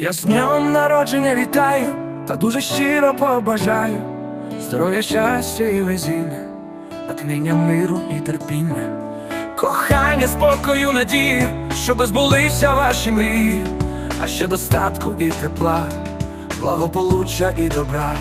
Я з днем народження вітаю, та дуже щиро побажаю. Здоров'я, щастя і везіння, натхнення миру і терпіння, кохання, спокою, надії, щоб збулися ваші мрії, а ще достатку і тепла, благополуччя і добра.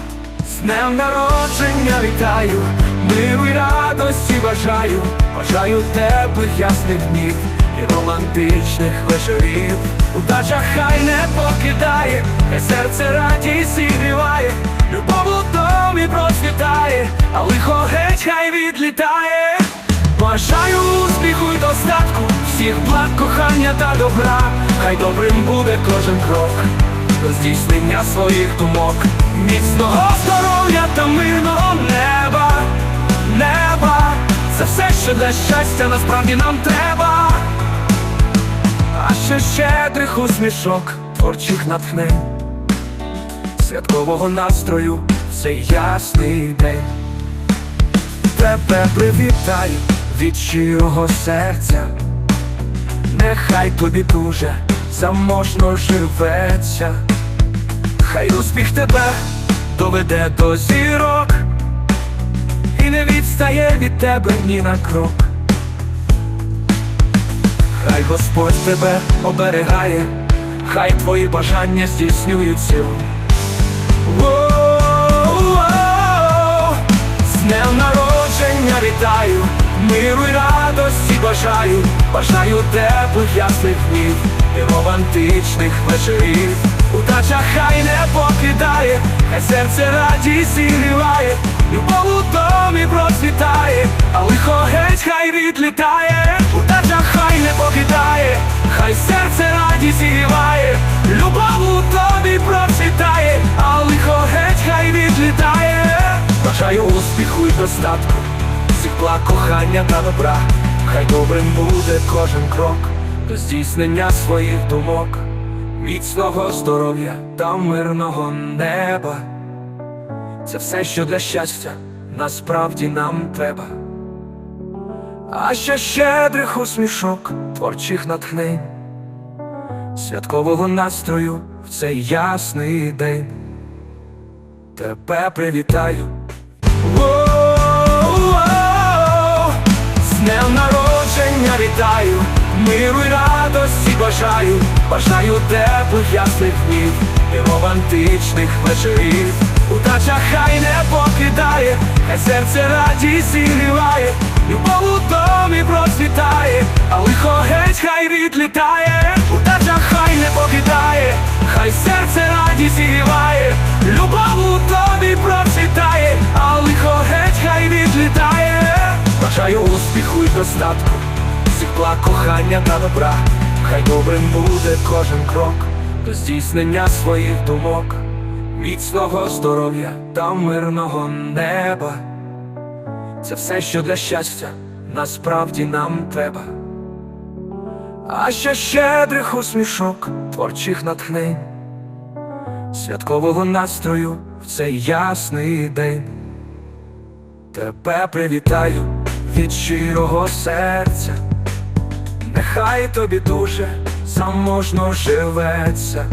З днем народження вітаю, миру і радості бажаю, бажаю теплих ясних днів і романтичних вечорів. Удача хай не покидає, хай серце радість зігріває, любов у домі процвітає, а лихо геть хай відлітає. Бажаю успіху й достатку, всіх благ, кохання та добра, хай добрим буде кожен крок до здійснення своїх думок, міцного здоров'я та мирного неба, неба, це все, що для щастя насправді нам треба. А ще щедрих усмішок, творчих натхнень, святкового настрою цей ясний день. Тебе привітаю від щирого серця, нехай тобі дуже заможно живеться, хай успіх тебе доведе до зірок і не відстає від тебе ні на крок. Хай Господь тебе оберігає, хай твої бажання здійснюються. З днем народження вітаю, миру й радості бажаю, бажаю теплих ясних днів і романтичних вечорів. Удача хай не покидає, хай серце радість зігріває, любов у домі процвітає, а лихо геть хай відлітає, удача хай не покидає, хай серце радість зігріває, любов у тобі процвітає, а лихо геть хай відлітає. Бажаю успіху і достатку, всіх кохання та добра, хай добрим буде кожен крок до здійснення своїх думок, міцного здоров'я та мирного неба. Це все, що для щастя насправді нам треба. А ще щедрих усмішок, творчих натхнень, святкового настрою в цей ясний день. Тебе привітаю. З днем народження вітаю, миру й радості бажаю, бажаю теплих ясних днів і романтичних вечорів. Удача хай не покидає, хай серце радість зігріває, любов у домі процвітає, а лихо геть хай відлітає, удача хай не покидає, хай серце радість зігріває, любов у тобі процвітає, а лихо геть хай відлітає. Бажаю успіху і достатку, всіх кохання та добра, хай добрим буде кожен крок до здійснення своїх думок, міцного здоров'я та мирного неба. Це все, що для щастя насправді нам треба. А ще щедрих усмішок, творчих натхнень, святкового настрою в цей ясний день. Тебе привітаю від щирого серця, нехай тобі дуже заможно живеться,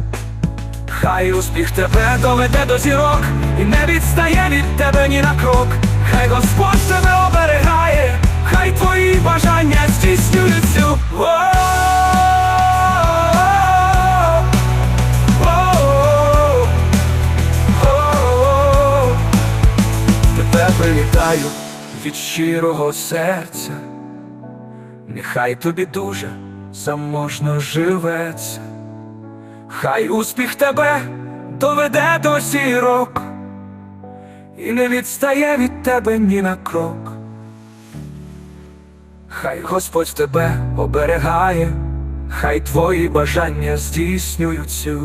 хай успіх тебе доведе до зірок і не відстає від тебе ні на крок, хай Господь тебе оберігає, хай твої бажання здійснюються. Тебе привітаю від щирого серця, нехай тобі дуже заможно живеться, хай успіх тебе доведе до зірок і не відстає від тебе ні на крок. Хай Господь тебе оберігає, хай твої бажання здійснюються.